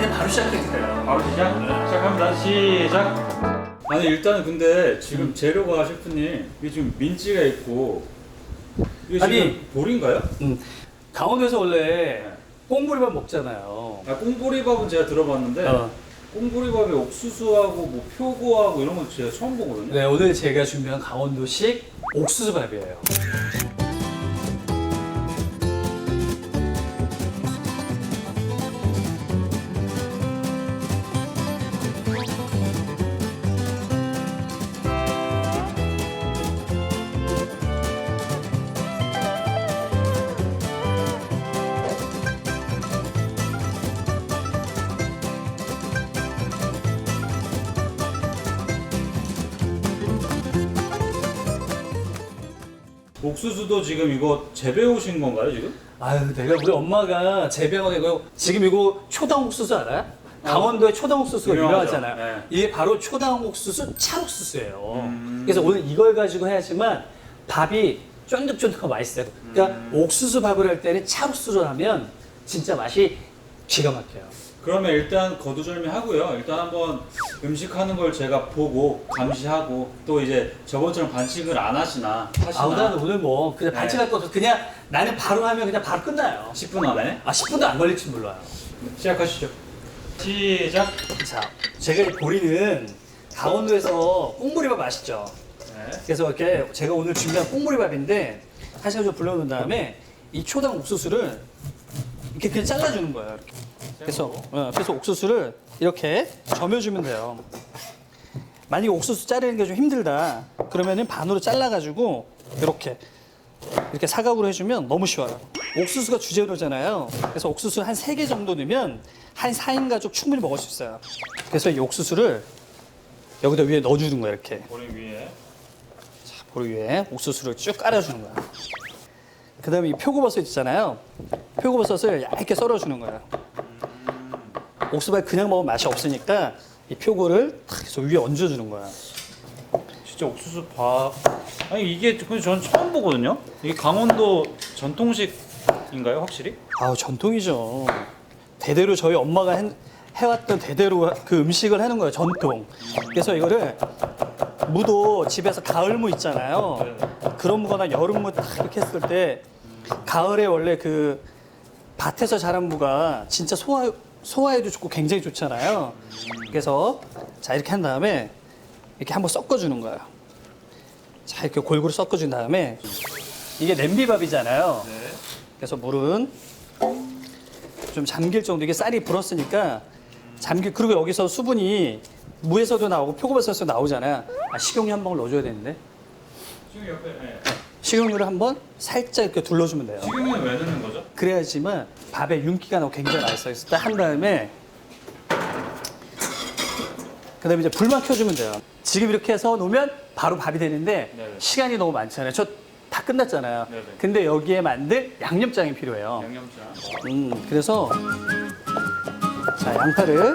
그냥 바로 시작해도 돼요. 바로 시작? 시작합니다. 시작. 아니 일단은 근데 지금 재료가 셰프님 이게 지금 민지가 있고 이게 아니. 지금 볼인가요? 음. 강원도에서 원래 꽁보리밥 먹잖아요. 아 꽁보리밥은 제가 들어봤는데 어. 꽁보리밥에 옥수수하고 뭐 표고하고 이런 건 제가 처음 보거든요. 네, 오늘 제가 준비한 강원도식 옥수수밥이에요. 옥수수도 지금 이거 재배 오신 건가요 지금? 아유, 내가 우리 엄마가 재배한 이거 지금 이거 초당 옥수수 알아요? 강원도의 초당 옥수수가 유명하죠. 유명하잖아요. 네. 이게 바로 초당 옥수수 찰옥수수예요. 음. 그래서 오늘 이걸 가지고 해야지만 밥이 쫀득쫀득하고 맛있어요. 그러니까 음. 옥수수 밥을 할 때는 찰옥수수를 하면 진짜 맛이 기가 막혀요. 그러면 일단 거두절미 하고요. 일단 한번 음식하는 걸 제가 보고 감시하고 또 이제 저번처럼 반칙을 안 하시나 하시나 아우 나는 오늘 뭐 그냥 네. 반칙할 거 없어. 그냥 나는 바로 하면 그냥 바로 끝나요. 10분 안에 아 10분도 안 걸릴지 몰라요. 시작하시죠. 시작. 자, 제가 이 보리는 강원도에서 꽁보리밥 맛있죠. 네. 그래서 이렇게 제가 오늘 준비한 꽁보리밥인데 한 시간 좀 불려놓은 다음에 이 초당 옥수수를 이렇게 그냥 잘라주는 거예요. 이렇게. 그래서 어, 그래서 옥수수를 이렇게 점여주면 돼요. 만약에 옥수수 자르는 게 좀 힘들다 그러면은 반으로 잘라가지고 이렇게 이렇게 사각으로 해주면 너무 쉬워요. 옥수수가 주재료잖아요. 그래서 옥수수 한 세 개 정도 넣으면 한 4인 가족 충분히 먹을 수 있어요. 그래서 이 옥수수를 여기다 위에 넣어주는 거예요. 이렇게. 보리 위에 보리 위에 옥수수를 쭉 깔아주는 거야. 그 다음에 이 표고버섯 있잖아요. 표고버섯을 얇게 썰어주는 거야. 옥수수밥 그냥 먹으면 맛이 없으니까 이 표고를 탁 해서 위에 얹어주는 거야. 진짜 옥수수 밥 아니 이게 근데 저는 처음 보거든요. 이게 강원도 전통식인가요 확실히? 아우 전통이죠. 대대로 저희 엄마가 해, 해왔던 대대로 그 음식을 하는 거예요. 전통. 그래서 이거를 무도 집에서 가을무 있잖아요. 그런 무거나 여름무 딱 이렇게 했을 때 가을에 원래 그 밭에서 자란 무가 진짜 소화 소화에도 좋고 굉장히 좋잖아요. 그래서 자 이렇게 한 다음에 이렇게 한번 섞어주는 거예요. 자 이렇게 골고루 섞어준 다음에 이게 냄비밥이잖아요. 그래서 물은 좀 잠길 정도 이게 쌀이 불었으니까 잠길 그리고 여기서 수분이 무에서도 나오고 표고버섯에서 나오잖아요. 아, 식용유 한 방울 넣어줘야 되는데 지금 옆에 네. 식용유를 한번 살짝 이렇게 둘러주면 돼요. 지금은 왜 넣는 거죠? 그래야지만 밥에 윤기가 나고 굉장히 맛있어요. 그래서 딱 한 다음에 그다음에 이제 불만 켜주면 돼요. 지금 이렇게 해서 놓으면 바로 밥이 되는데 네네. 시간이 너무 많잖아요. 저 다 끝났잖아요. 네네. 근데 여기에 만들 양념장이 필요해요. 양념장. 음, 그래서 자 양파를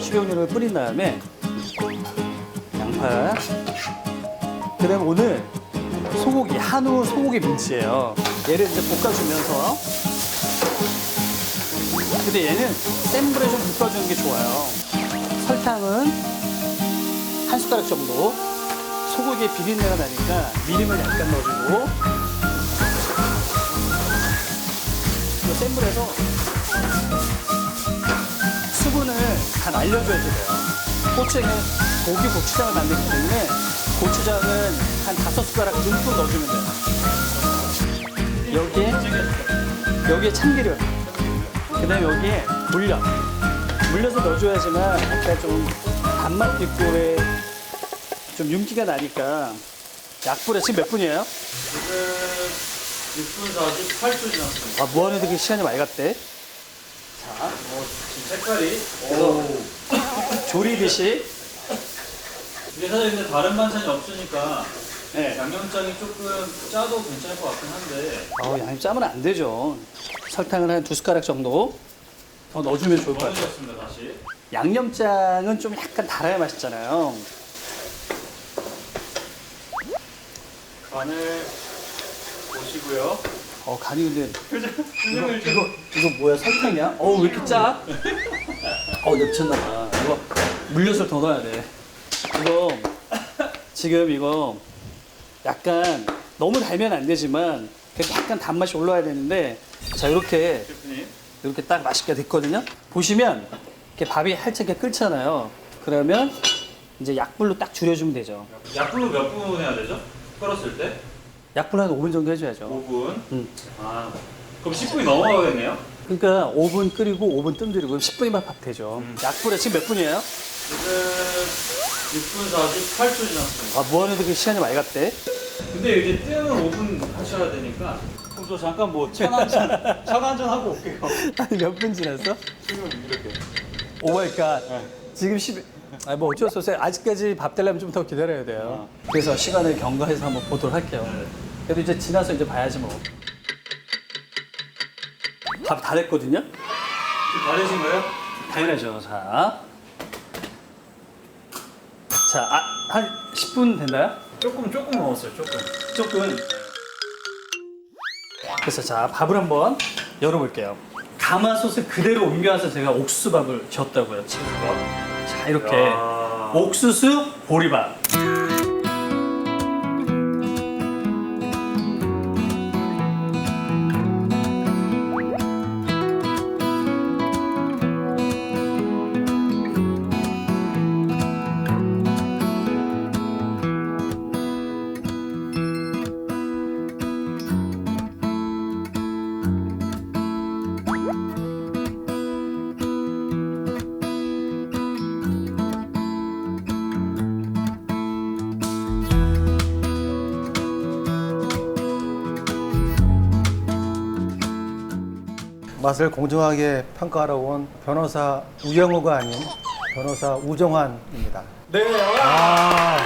식용유를 뿌린 다음에 양파 그다음 오늘 소고기 한우 소고기 민치예요. 얘를 이제 볶아주면서 근데 얘는 센 불에 좀 볶아주는 게 좋아요. 설탕은 한 숟가락 정도 소고기에 비린내가 나니까 미림을 약간 넣어주고 센 불에서 수분을 다 날려줘야 돼요. 고추에 고기 고추장을 만들기 때문에 고추장은 한 다섯 숟가락 듬뿍 넣어주면 돼요. 여기에 여기에 참기름, 그다음에 여기에 물엿, 물엿을 넣어줘야지만 약간 좀 단맛도 있고 왜좀 윤기가 나니까 약불에 지금 몇 분이에요? 지금 6분 48초 지났습니다. 아, 무한에 되게 시간이 많이 갔대. 자, 뭐 지금 색깔이 그래서 조리듯이. 사실 근데 다른 반찬이 없으니까 네. 양념장이 조금 짜도 괜찮을 것 같긴 한데 아우, 양념 짜면 안 되죠. 설탕을 한 두 숟가락 정도 더 넣어주면 좋을 것 같아요. 다시. 양념장은 좀 약간 달아야 맛있잖아요. 간을 보시고요. 어 간이 근데 좀. 이거 이거 뭐야 설탕이야? 어왜 이렇게 짜? 어 냅쳤나 봐. 이거 물엿을 더 넣어야 돼. 이거 지금 이거 약간 너무 달면 안 되지만 그래도 약간 단맛이 올라야 되는데 자 이렇게 셰프님. 이렇게 딱 맛있게 됐거든요. 보시면 이렇게 밥이 활짝 이렇게 끓잖아요. 그러면 이제 약불로 딱 줄여주면 되죠. 약불로 몇 분 해야 되죠? 끓었을 때? 약불 한 5분 정도 해줘야죠. 5분. 음. 아, 그럼 10분이 넘어가겠네요? 그러니까 5분 끓이고 5분 뜸들이고 10분이면 밥 되죠. 음. 약불에 지금 몇 분이에요? 지금 6분 48초 지났습니다. 아, 뭐하는데 그 시간이 많이 갔대? 근데 이제 뜨면 5분 하셔야 되니까. 그럼 저 잠깐 뭐차한 잔, 차한잔 하고 올게요. 아니, 몇 분 지났어? 지금 이렇게. 오마이갓. 네. 지금 10. 아, 뭐 어쩔 수 없어요. 아직까지 밥 되려면 좀 더 기다려야 돼요. 그래서 시간을 경과해서 한번 보도록 할게요. 네. 그래도 이제 지나서 이제 봐야지 뭐. 밥 다 됐거든요? 다 되신 거예요? 당연하죠. 자. 자, 아, 한 10분 됐나요? 조금, 조금 먹었어요, 조금. 조금. 그래서 자, 밥을 한번 열어볼게요. 가마솥을 그대로 옮겨와서 제가 옥수수밥을 졌다고요, 지금. 자, 이렇게. 야. 옥수수 보리밥. 맛을 공정하게 평가하러 온 변호사 우영우가 아닌 변호사 우정환입니다. 네. 아,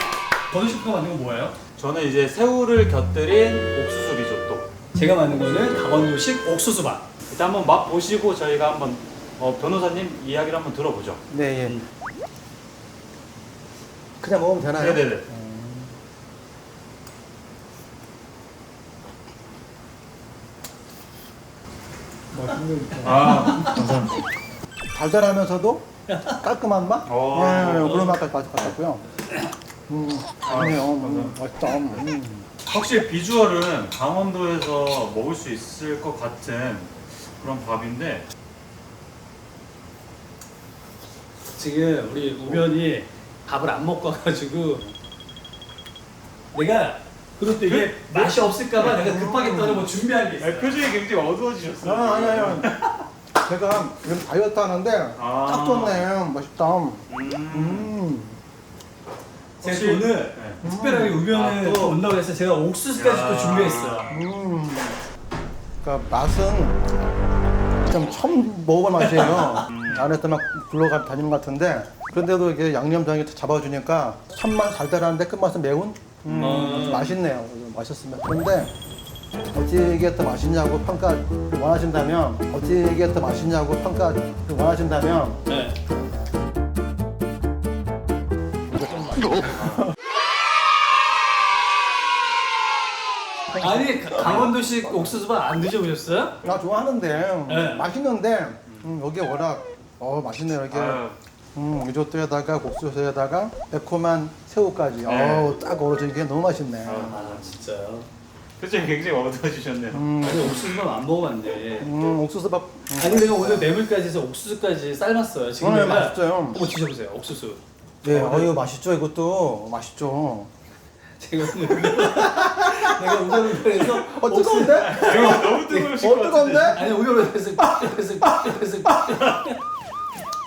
버드슈퍼 만든 건 뭐예요? 저는 이제 새우를 곁들인 옥수수 리조또. 제가 만든 거는 강원도식 옥수수밥. 일단 한번 맛 보시고 저희가 한번 어, 변호사님 이야기를 한번 들어보죠. 네, 예. 음. 그냥 먹으면 되나요? 네네네. 맛있는 아, 달달하면서도 깔끔한 맛? 오. 네, 그런 맛까지 맛 같았고요. 음, 아니에요. 음, 맛있다. 음. 확실히 비주얼은 강원도에서 먹을 수 있을 것 같은 그런 밥인데 지금 우리 우변이 밥을 안 먹고 와가지고 내가 그것도 이게 맛이 없을까봐 내가 급하게 떠는 뭐 준비한 게 있어요. 표정이 굉장히 어두워지셨어요. 아, 아니, 아니. 제가 지금 다이어트 하는데 아. 딱 좋네. 맛있다. 음. 음. 제가 혹시- 오늘 네. 특별하게 우변을 아, 또- 또 온다고 해서 제가 옥수수까지 또 야. 준비했어요. 음. 그러니까 맛은 좀 처음 먹어볼 맛이에요. 안에서 막 굴러가 다니는 것 같은데 그런데도 이게 양념장이 잡아주니까 첫맛 달달한데 끝맛은 매운 음, 어. 맛있네요. 맛있습니다. 그런데 어찌 이게 더 맛있냐고 평가 원하신다면 어찌 이게 더 맛있냐고 평가 원하신다면 네. 아니 강원도식 옥수수밥 안 드셔보셨어요? 나 좋아하는데 네. 맛있는데 음, 여기 워낙 어 맛있네요. 이게 아유, 음, 리조또에다가 국수에다가 매콤한 새우까지. 네. 어우, 딱 어우러져 이게 너무 맛있네. 아 진짜요? 표정이 굉장히 어두워지셨네요. 음, 아니 옥수수밥 안 먹어봤는데 음, 옥수수밥. 아니 내가 오늘 뇌물까지 해서 옥수수까지 삶았어요 지금 오늘 내가 맛있어요. 한번 드셔보세요 옥수수 네, 어유 맛있죠. 이것도 맛있죠. 제가 오늘 내가 우겨우겨해서 어 뜨거운데? 제가 너무 뜨거우실 어것 뜨거운데? 같은데. 아니 우겨우겨해서 그래서 그래서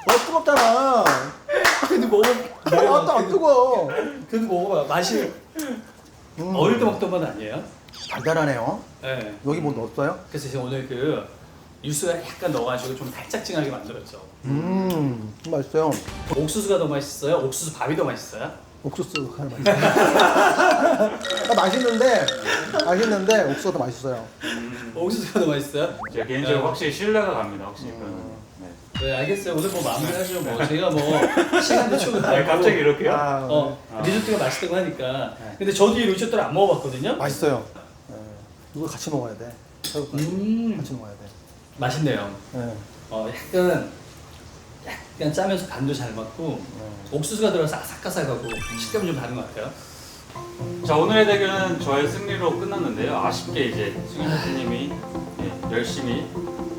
어 뜨겁잖아. 근데 먹어 어, 또안 뜨거. 근데 먹어봐 맛이 음, 어릴 때 먹던 맛 아니에요? 달달하네요. 네. 여기 뭐 넣었어요? 그래서 제가 오늘 그 유수가 약간 넣어가지고 좀 달짝지근하게 만들었죠. 음, 맛있어요. 옥수수가 더 맛있어요? 옥수수 밥이 더 맛있어요? 옥수수 맛있어요. 아, 맛있는데 맛있는데 옥수수가 더 맛있어요. 옥수수가 더 맛있어요? 제가 개인적으로 네. 확실히 신뢰가 갑니다. 확실히 그거는. 네. 네 알겠어요. 오늘 뭐 마무리하죠. 뭐 제가 뭐 시간도 충분하고 아, 갑자기 이렇게요? 아, 어 리조또가 맛있다고 하니까. 근데 저도 이 리조또를 안 먹어봤거든요. 맛있어요. 네. 이거 같이 먹어야 돼. 음, 같이 먹어야 돼. 맛있네요. 네. 어, 약간 약간 짜면서 간도 잘 맞고 옥수수가 들어서 아삭아삭하고 식감이 좀 다른 것 같아요. 자 오늘의 대결은 저의 승리로 끝났는데요. 아쉽게 이제 승윤 대표님이 예, 열심히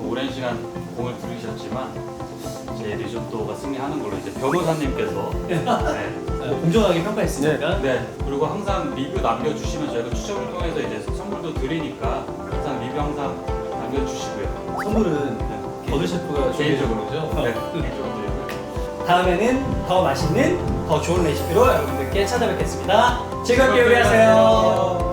오랜 시간 공을 들이셨지만 제 리조또가 승리하는 걸로 이제 변호사님께서 네, 어, 공정하게 평가했으니까. 네 그리고 항상 리뷰 남겨주시면 저희가 추첨을 통해서 이제 선물도 드리니까 항상 리뷰 항상 남겨주시고요. 선물은 버드 셰프가 개인적으로 준비해준 네? 개인적으로. 다음에는 더 맛있는, 더 좋은 레시피로 여러분들께 찾아뵙겠습니다. 즐겁게 요리하세요.